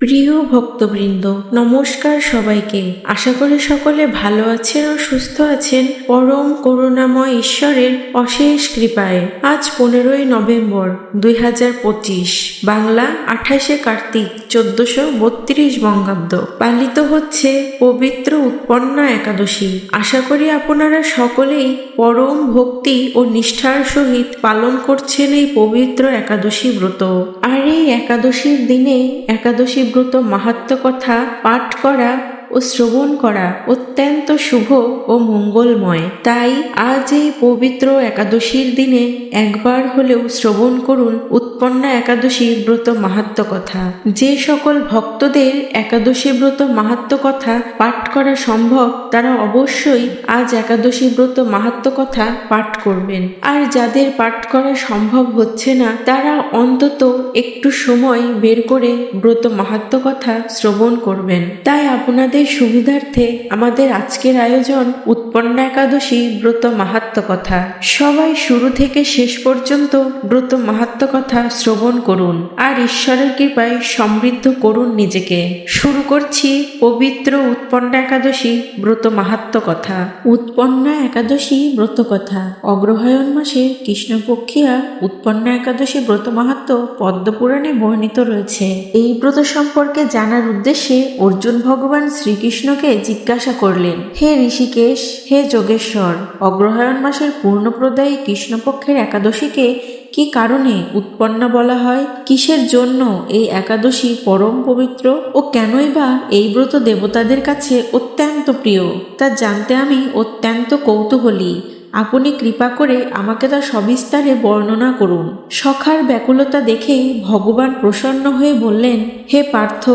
প্রিয় ভক্তবৃন্দ, নমস্কার সবাইকে। আশা করি সকলে ভালো আছেন ও সুস্থ আছেন। পরম করুণাময় ঈশ্বরের অশেষ কৃপায়। আজ পনেরোই নভেম্বর দুই হাজার পঁচিশ, বাংলা আঠাশে কার্তিক, চোদ্দশো বত্রিশ বঙ্গাব্দ। পালিত হচ্ছে পবিত্র উৎপন্না একাদশী। আশা করি আপনারা সকলেই পরম ভক্তি ও নিষ্ঠার সহিত পালন করছেন এই পবিত্র একাদশী ব্রত। আর এই একাদশীর দিনে একাদশী ব্রত মাহাত্ম কথা পাঠ করা ও শ্রবণ করা অত্যন্ত শুভ ও মঙ্গলময়। তাই আজ এই পবিত্র একাদশীর দিনে একবার হলেও শ্রবণ করুন উৎপন্না একাদশী ব্রত মাহাত্ম কথা। যে সকল ভক্তদের একাদশী ব্রত মাহাত্ম কথা পাঠ করা সম্ভব, তারা অবশ্যই আজ একাদশী ব্রত মাহাত্ম কথা পাঠ করবেন। আর যাদের পাঠ করা সম্ভব হচ্ছে না, তারা অন্তত একটু সময় বের করে ব্রত মাহাত্ম কথা শ্রবণ করবেন। তাই আপনাদের সুবিধার্থে আমাদের আজকের আয়োজন উৎপন্ন একাদশী ব্রত মাহাত্ম কথা। সবাই শুরু থেকে শেষ পর্যন্ত ব্রত মাহাত্ম কথা শ্রবণ করুন আর ঈশ্বরের কৃপায় সমৃদ্ধ করুন নিজেকে। শুরু করছি পবিত্র উৎপন্না একাদশী ব্রত মাহাত্ম কথা। উৎপন্না একাদশী ব্রত কথা। অগ্রহায়ণ মাসে কৃষ্ণপক্ষিয়া উৎপন্ন একাদশী ব্রত মাহাত্ম পদ্মপুরাণে বর্ণিত রয়েছে। এই ব্রত সম্পর্কে জানার উদ্দেশ্যে অর্জুন ভগবান শ্রীকৃষ্ণকে জিজ্ঞাসা করলেন, হে ঋষিকেশ, হে যোগেশ্বর, অগ্রহায়ণ মাসের পূর্ণপ্রদায়ী কৃষ্ণপক্ষের একাদশীকে কি কারণে উৎপন্ন বলা হয়? কিসের জন্য এই একাদশী পরম পবিত্র? ও কেনই বা এই ব্রত দেবতাদের কাছে অত্যন্ত প্রিয়? তা জানতে আমি অত্যন্ত কৌতূহলী। আপনি কৃপা করে আমাকে তা সবিস্তারে বর্ণনা করুন। সখার ব্যাকুলতা দেখেই ভগবান প্রসন্ন হয়ে বললেন, হে পার্থ,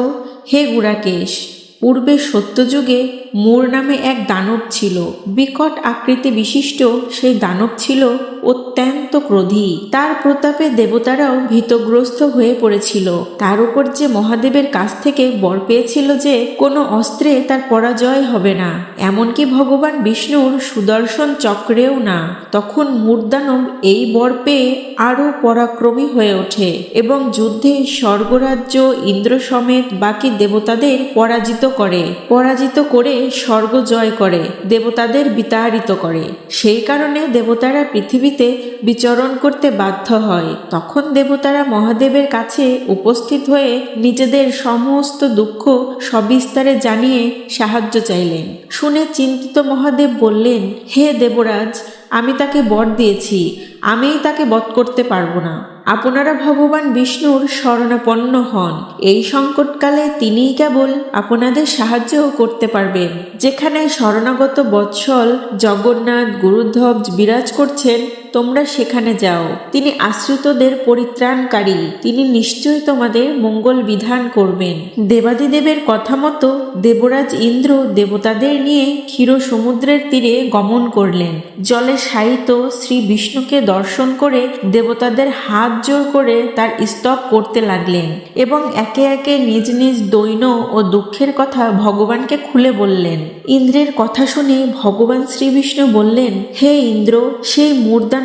হে গুড়াকেশ পূর্বে সত্যযুগে মোর নামে এক দানব ছিল। বিকট আকৃতি বিশিষ্ট সেই দানব ছিল অত্যন্ত ক্রোধী। তার প্রতাপে দেবতারাও ভীতগ্রস্ত হয়ে পড়েছিল। তার উপর যে মহাদেবের কাছ থেকে বর পেয়েছিল যে কোনো অস্ত্রে তার পরাজয় হবে না। এমনকি ভগবান বিষ্ণুর সুদর্শন চক্রেও না। তখন মূর্দানব এই বর পেয়ে আরও পরাক্রমী হয়ে ওঠে এবং যুদ্ধে স্বর্গরাজ্য ইন্দ্র সমেত বাকি দেবতাদের পরাজিত করে, পরাজিত করে স্বর্গ জয় করে, দেবতাদের বিতাড়িত করে। সেই কারণে দেবতারা পৃথিবীতে বিচরণ করতে বাধ্য হয়। তখন দেবতারা মহাদেবের কাছে উপস্থিত হয়ে নিজেদের সমস্ত দুঃখ সবিস্তারে জানিয়ে সাহায্য চাইলেন। শুনে চিন্তিত মহাদেব বললেন, হে দেবরাজ, আমি তাকে বর দিয়েছি। আমিই তাকে বধ করতে পারব না। আপনারা ভগবান বিষ্ণুর শরণাপন্ন হন। এই সংকটকালে তিনিই কেবল আপনাদের সাহায্যও করতে পারবেন। যেখানে শরণাগত বৎসল জগন্নাথ গুরুধ্বজ বিরাজ করছেন তোমরা সেখানে যাও। তিনি আশ্রিতদের পরিত্রাণকারী। তিনি নিশ্চয়ই তোমাদের মঙ্গল বিধান করবেন। দেবাদিদেবের কথা মতো দেবরাজ ইন্দ্র দেবতাদের নিয়ে ক্ষীর সমুদ্রের তীরে গমন করলেন। জলে শায়িত শ্রী বিষ্ণুকে দর্শন করে দেবতাদের হাত জোর করে তার স্তব করতে লাগলেন এবং একে একে নিজ নিজ দৈন ও দুঃখের কথা ভগবানকে খুলে বললেন। ইন্দ্রের কথা শুনে ভগবান শ্রী বিষ্ণু বললেন, হে ইন্দ্র, সেই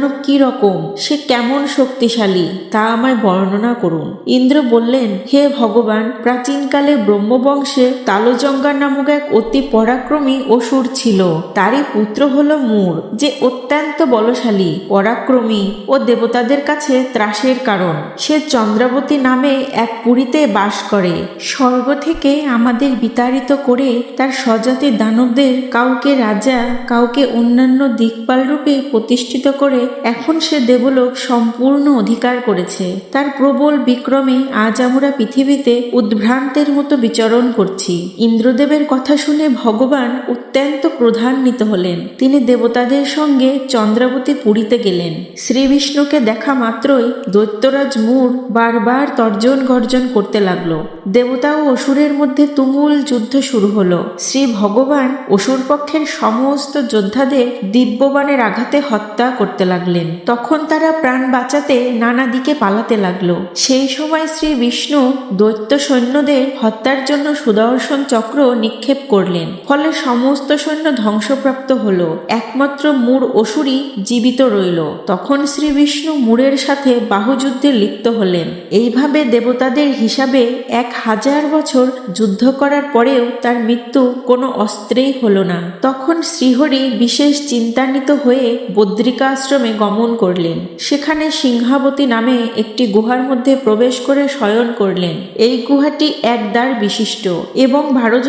মূর্দানব কি রকম? সে কেমন শক্তিশালী, তা আমায় বর্ণনা করুন। ইন্দ্র বললেন, হে ভগবান, প্রাচীনকালে ব্রহ্মবংশে তালজঙ্গা নামক এক অতি পরাক্রমী অসুর ছিল। তারই পুত্র হল মূর, যে অত্যন্ত বলশালী, পরাক্রমী ও দেবতাদের কাছে ত্রাসের কারণ। সে চন্দ্রাবতী নামে এক পুরীতে বাস করে। স্বর্গ থেকে আমাদের বিতাড়িত করে তার স্বজাতি দানবদের কাউকে রাজা, কাউকে অন্যান্য দিকপাল রূপে প্রতিষ্ঠিত করে এখন সে দেবলোক সম্পূর্ণ অধিকার করেছে। তার প্রবল বিক্রমে আজ আমরা পৃথিবীতে উদ্ভ্রান্তের মতো বিচরণ করছি। ইন্দ্রদেবের কথা শুনে ভগবান অত্যন্ত ক্রোধান্বিত হলেন। তিনি দেবতাদের সঙ্গে চন্দ্রাবতী পুরীতে গেলেন। শ্রী বিষ্ণুকে দেখা মাত্রই দৈত্যরাজ মূর বারবার তর্জন গর্জন করতে লাগল। দেবতা ও অসুরের মধ্যে তুমুল যুদ্ধ শুরু হলো। শ্রী ভগবান অসুর পক্ষের সমস্ত যোদ্ধাদের দিব্যবাণের আঘাতে হত্যা করতে লাগলেন। লাগলেন। তখন তারা প্রাণ বাঁচাতে নানা দিকে পালাতে লাগল। সেই সময় শ্রী বিষ্ণু দৈত্য সৈন্যদের হত্যার জন্য সুদর্শন চক্র নিক্ষেপ করলেন। ফলে সমস্ত সৈন্য ধ্বংসপ্রাপ্ত হলো। একমাত্র মূর অসুরই জীবিত রইল। তখন শ্রী বিষ্ণু মূরের সাথে বাহুযুদ্ধে লিপ্ত হলেন। এইভাবে দেবতাদের হিসাবে এক হাজার বছর যুদ্ধ করার পরেও তার মৃত্যু কোনো অস্ত্রেই হলো না। তখন শ্রীহরি বিশেষ চিন্তান্বিত হয়ে বদ্রিকা আশ্রমে গমন করলেন। সেখানে সিংহাবতী নামে একটি গুহার মধ্যে প্রবেশ করে শয়ন করলেন। এই গুহাটি এক দ্বার বিশিষ্ট এবং বারো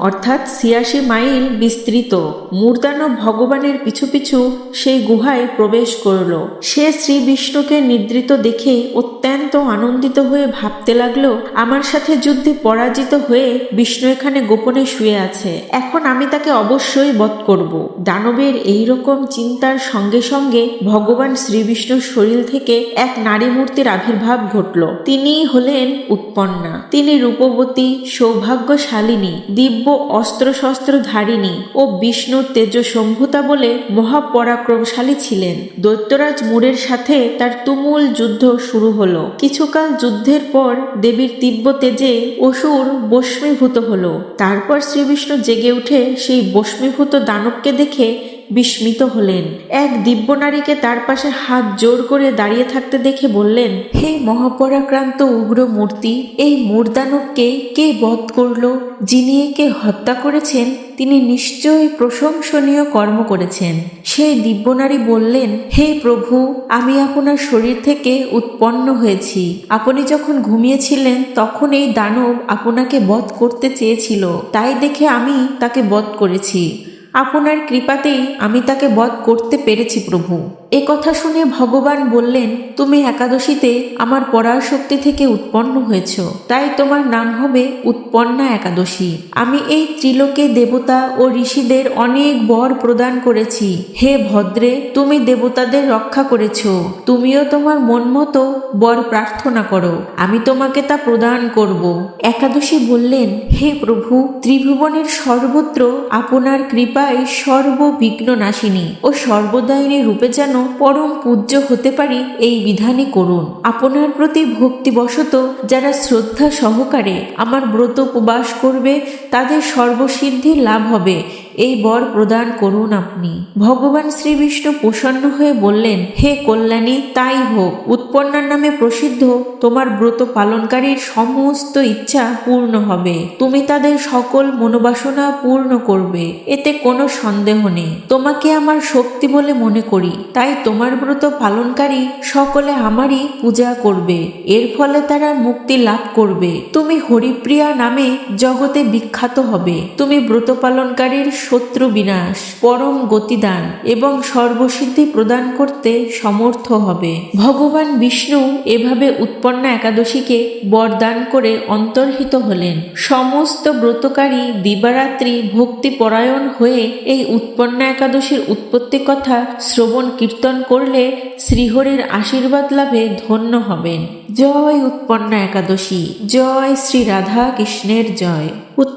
অর্থাৎ ছিয়াশি মাইল বিস্তৃত। মূর্দানব ভগবানের পিছু পিছু সেই গুহায় প্রবেশ করল। সে শ্রী বিষ্ণুকে নিদ্রিত দেখে অত্যন্ত আনন্দিত হয়ে ভাবতে লাগল, আমার সাথে যুদ্ধে পরাজিত হয়ে বিষ্ণু এখানে গোপনে শুয়ে আছে। এখন আমি তাকে অবশ্যই বধ করব। দানবের এই রকম চিন্তার সঙ্গে সঙ্গে ভগবান শ্রীবিষ্ণুর শরীর থেকে এক নারী মূর্তির আবির্ভাব ঘটল। তিনিই হলেন উৎপন্না। তিনি রূপবতী, সৌভাগ্যশালিনী, দিব্য অস্ত্র শস্ত্র ধারিণী ও বিষ্ণুর তেজসম্ভূতা বলে মহাপরাক্রমশালী ছিলেন। দৈত্যরাজ মুরের সাথে তার তুমুল যুদ্ধ শুরু হলো। কিছুকাল যুদ্ধের পর দেবীর তিব্য তেজে অসুর বস্মীভূত হলো। তারপর শ্রীবিষ্ণু জেগে উঠে সেই বস্মীভূত দানবকে দেখে বিস্মিত হলেন। এক দিব্য নারীকে তার পাশে হাত জোর করে দাঁড়িয়ে থাকতে দেখে বললেন, হে মহাপরাক্রান্ত উগ্র মূর্তি, এই মূর্দানবকে কে বধ করল? যিনি একে হত্যা করেছেন, তিনি নিশ্চয়ই প্রশংসনীয় কর্ম করেছেন। সেই দিব্যনারী বললেন, হে প্রভু, আমি আপনার শরীর থেকে উৎপন্ন হয়েছি। আপনি যখন ঘুমিয়েছিলেন, তখন এই দানব আপনাকে বধ করতে চেয়েছিল। তাই দেখে আমি তাকে বধ করেছি। আপনার কৃপাতেই আমি তাকে বধ করতে পেরেছি প্রভু। এ কথা শুনে ভগবান বললেন, তুমি একাদশীতে আমার পরাশক্তি থেকে উৎপন্ন হয়েছ। তাই তোমার নাম হবে উৎপন্না একাদশী। আমি এই ত্রিলোকে দেবতা ও ঋষিদের অনেক বর প্রদান করেছি। হে ভদ্রে, তুমি দেবতাদের রক্ষা করেছ। তুমিও তোমার মন মতো বর প্রার্থনা করো। আমি তোমাকে তা প্রদান করব। একাদশী বললেন, হে প্রভু, ত্রিভুবনের সর্বত্র আপনার কৃপায় সর্ববিঘ্ন নাশিনী ও সর্বদায়িনী রূপে যেন পরম পূজ্য হতে পারি এই বিধানই করুন। আপনার প্রতি ভক্তিবশত যারা শ্রদ্ধা সহকারে আমার ব্রত উপবাস করবে, তাদের সর্বসিদ্ধি লাভ হবে। এই বর প্রদান করুন আপনি। ভগবান শ্রীবিষ্ণু প্রসন্ন হয়ে বললেন, হে কল্যাণী, তাই হোক। উৎপন্নার নামে প্রসিদ্ধ, তোমার ব্রত পালনকারীর সমস্ত ইচ্ছা পূর্ণ হবে। তুমি তাদের সকল মনোবাসনা পূর্ণ করবে, এতে কোনো সন্দেহ নেই। তোমাকে আমার শক্তি বলে মনে করি, তাই তোমার ব্রত পালনকারী সকলে আমারই পূজা করবে। এর ফলে তারা মুক্তি লাভ করবে। তুমি হরিপ্রিয়া নামে জগতে বিখ্যাত হবে। তুমি ব্রত পালনকারীর শত্রু বিনাশ, পরম গতিদান এবং সর্বসিদ্ধি প্রদান করতে সমর্থ হবে। ভগবান বিষ্ণু এভাবে উৎপন্ন একাদশীকে বরদান করে অন্তর্হিত হলেন। সমস্ত ব্রতকারী দিবারাত্রি ভক্তিপরায়ণ হয়ে এই উৎপন্ন একাদশীর উৎপত্তি কথা শ্রবণ কীর্তন করলে শ্রীহরির আশীর্বাদ লাভে ধন্য হবেন। জয় উৎপন্ন একাদশী। জয় শ্রী রাধা কৃষ্ণের জয়।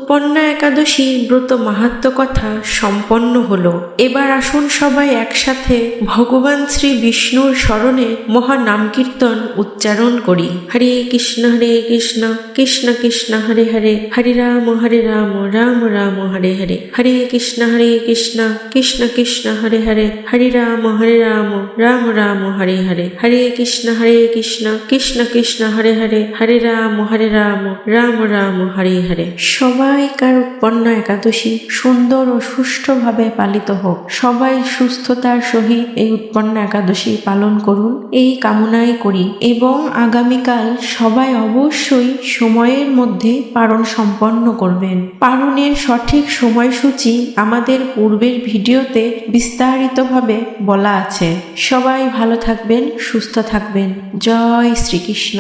উৎপন্না একাদশী ব্রত মাহাত্ম কথা সম্পন্ন হলো। এবার আসুন সবাই একসাথে ভগবান শ্রী বিষ্ণুর স্মরণে মহা নাম কীর্তন উচ্চারণ করি। হরে কৃষ্ণ হরে কৃষ্ণ কৃষ্ণ কৃষ্ণ, হরে হরে হরে রাম হরে রাম রাম রাম, হরে হরে হরে কৃষ্ণ হরে কৃষ্ণ কৃষ্ণ কৃষ্ণ, হরে হরে হরে রাম হরে রাম রাম রাম, হরে হরে হরে কৃষ্ণ হরে কৃষ্ণ কৃষ্ণ কৃষ্ণ, হরে হরে হরে রাম হরে রাম রাম রাম, হরে হরে। সবাইকার উৎপন্ন একাদশী সুন্দর ও সুষ্ঠুভাবে পালিত হোক। সবাই সুস্থতার সহিত এই উৎপন্ন একাদশী পালন করুন, এই কামনাই করি এবং আগামীকাল সবাই অবশ্যই সময়ের মধ্যে পারণ সম্পন্ন করবেন। পারণের সঠিক সময়সূচি আমাদের পূর্বের ভিডিওতে বিস্তারিতভাবে বলা আছে। সবাই ভালো থাকবেন, সুস্থ থাকবেন। জয় শ্রীকৃষ্ণ।